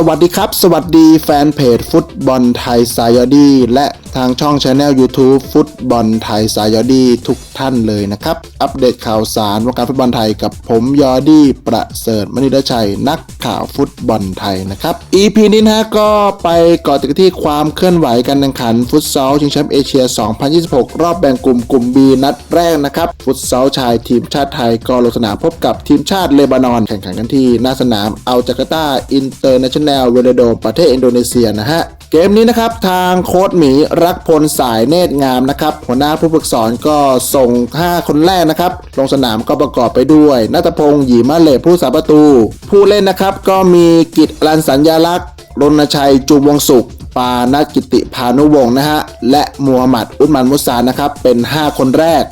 สวัสดีครับ สวัสดีแฟนเพจฟุตบอลไทยสายอดีและทางช่องช anel YouTube ฟุตบอลไทยสายยอดีทุกท่านเลยนะครับ อัปเดตข่าวสารวงการฟุตบอลไทยกับผมยอดี้ประเสริฐมณีดชัยนักข่าวฟุตบอลไทยนะครับ EP นี้นะฮะก็ไปก่อติดที่ความเคลื่อนไหวการแข่งขันฟุตซอลชิงแชมป์เอเชีย 2026 รอบแบ่งกลุ่มกลุ่ม B นัดแรกนะครับ ฟุตซอลชายทีมชาติไทยก็ลงสนามพบกับทีมชาติเลบานอน แข่งขันกันที่หน้าสนามอัลจาการ์ตาอินเตอร์เนชั่นแนลเวโดประเทศอินโดนีเซียนะฮะ เกมนี้นะครับทางโค้ชหมีรักพลสายเนตรงามนะครับหัวหน้าผู้ฝึกสอนก็ส่ง 5 คนแรกนะครับ ลงสนามก็ประกอบไปด้วยนัตพงศ์หยีมะเลผู้สาประตู ผู้เล่นนะครับก็มีกิจรันสัญญาลักษณ์รณชัยจูวงสุข ปานากิติพานุวงศ์นะฮะและมูฮัมหมัดอุสมันมุสานะครับเป็น 5 คนแรก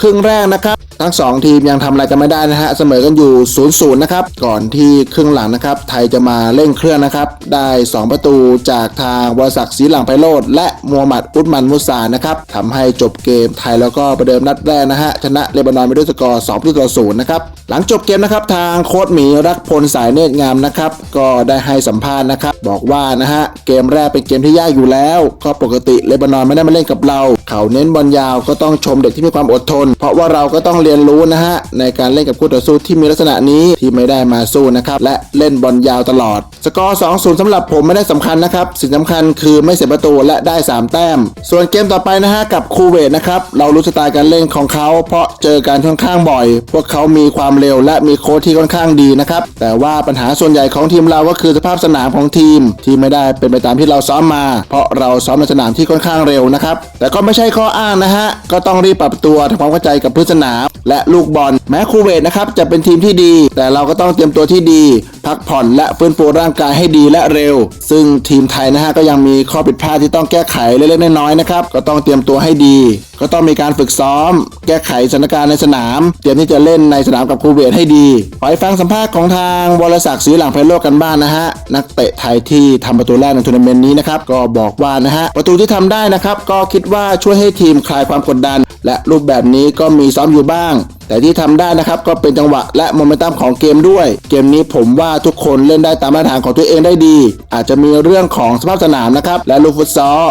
ครึ่งแรกนะครับ ทั้ง 2 ทีมยังทำอะไรกันไม่ได้นะฮะเสมอกันอยู่0ูนย์นะครับก่อนที่ครึ่งหลังนะครับ ไทยจะมาเร่งเครื่องนะครับ ได้ 2 ประตูจากทางวรศักดิ์ศรีหลังไพโรธและมูฮัมหมัดอุสมันมุสานะครับทำให้จบเกมไทยแล้วก็ประเดิมนัดแรกนะฮะชนะเลบานอนไปด้วยสกอร์2ประตูต่อศูนย์นะครับหลังจบเกมนะครับทางโค้ชหมีรักพลสายเนตรงามนะครับก็ได้ให้สัมภาษณ์นะครับ บอกว่านะฮะเกมแรกเป็นเกมที่ยากอยู่แล้ว ก็ปกติเลบานอนไม่ได้มาเล่นกับเรา เขาเน้นบอลยาวก็ต้องชมเด็กที่มีความอดทน เพราะว่าเราก็ต้องเรียนรู้นะฮะในการเล่นกับคู่ต่อสู้ที่มีลักษณะนี้ที่ไม่ได้มาสู้นะครับและเล่นบอลยาวตลอด สกอร์ 2-0สำหรับผมไม่ได้สำคัญนะครับสิ่งสำคัญคือไม่เสียประตูและได้ 3 แต้ม ส่วนเกมต่อไปนะฮะกับคูเวตนะครับเรารู้สไตล์การเล่นของเขา เพราะเจอการค่อนข้างบ่อย พวกเขามีความเร็วและมีโค้ชที่ค่อนข้างดีนะครับแต่ว่าปัญหาส่วนใหญ่ของทีมเราก็คือสภาพสนามของทีมมที่ไม่ได้เป็นไปตามที่เราซ้อมมา เพราะเราซ้อมในสนามที่ค่อนข้างเร็วนะครับแต่ก็ไม่ใช่ข้ออ้างนะฮะก็ต้องรีบปรับตัวทำความเข้าใจกับพื้นสนามและลูกบอลแม้คูเวตนะครับจะเป็นทีมที่ดี แต่เราก็ต้องเตรียมตัวที่ดีพักผ่อนและฟื้นฟูร่างกายให้ดีและเร็ว ซึ่งทีมไทยนะฮะก็ยังมีข้อผิดพลาดที่ต้องแก้ไขเล็กๆน้อยๆนะครับก็ต้องเตรียมตัวให้ดี ก็ต้องมีการฝึกซ้อม แก้ไขสถานการณ์ในสนาม เตรียมที่จะเล่นในสนามกับคูเวตให้ดีไปฟังสัมภาษณ์ของทางวรศักดิ์ศรีหลังไพโรจน์กันบ้างนะฮะนักเตะไทยที่ทำประตูแรกในทัวร์นาเมนต์นี้นะครับก็บอกว่านะฮะประตูที่ทำได้นะครับก็คิดว่าช่วยให้ทีมคลายความกดดัน และรูปแบบนี้ก็มีซ้อมอยู่บ้าง แต่ที่ทำได้นะครับก็เป็นจังหวะและโมเมนตัมของเกมด้วย เกมนี้ผมว่าทุกคนเล่นได้ตามมาตรฐานของตัวเองได้ดี อาจจะมีเรื่องของสภาพสนามนะครับและลูกฟุตซอล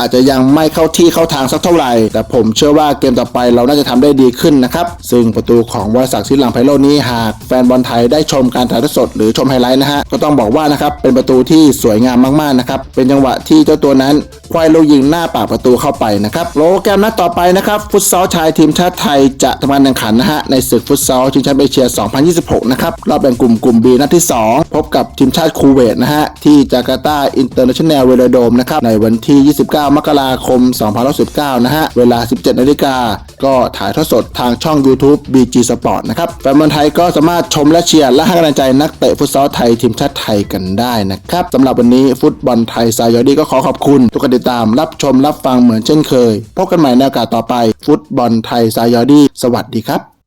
อาจจะยังไม่เข้าที่เข้าทางสักเท่าไหร่ แต่ผมเชื่อว่าเกมต่อไปเราน่าจะทำได้ดีขึ้นนะครับ ซึ่งประตูของวรศักดิ์ศิลป์หลังไพโรนี้หากแฟนบอลไทยได้ชมการถ่ายทอดสดหรือชมไฮไลท์นะฮะก็ต้องบอกว่านะครับเป็นประตูที่สวยงามมากๆนะครับเป็นจังหวะที่เจ้าตัวนั้นควายลูกยิงหน้าปากประตูเข้าไปนะครับโปรแกรมนัดต่อไปนะครับฟุตซอลชายทีมชาติไทยจะทำการแข่งขันนะฮะในศึกฟุตซอลชิงแชมป์เอเชีย 2026 นะครับรอบแบ่งกลุ่มกลุ่ม B นัดที่ 2 พบกับทีมชาติคูเวตนะฮะที่จาการ์ตาอินเตอร์เนชั่นแนลเวโดมนะครับในวันที่ 29มกราคม 2019 นะฮะ เวลา 17 นาฬิกา ก็ถ่ายทอดสดทางช่อง YouTube BG Sport นะครับ แฟนบอลไทยก็สามารถชมและเชียร์และให้กำลังใจนักเตะฟุตซอลไทยทีมชาติไทยกันได้นะครับสำหรับวันนี้ฟุตบอลไทยสายอดีก็ขอขอบคุณทุกการติดตามรับชมรับฟังเหมือนเช่นเคย พบกันใหม่ในโอกาสต่อไป ฟุตบอลไทยสายอดีสวัสดีครับ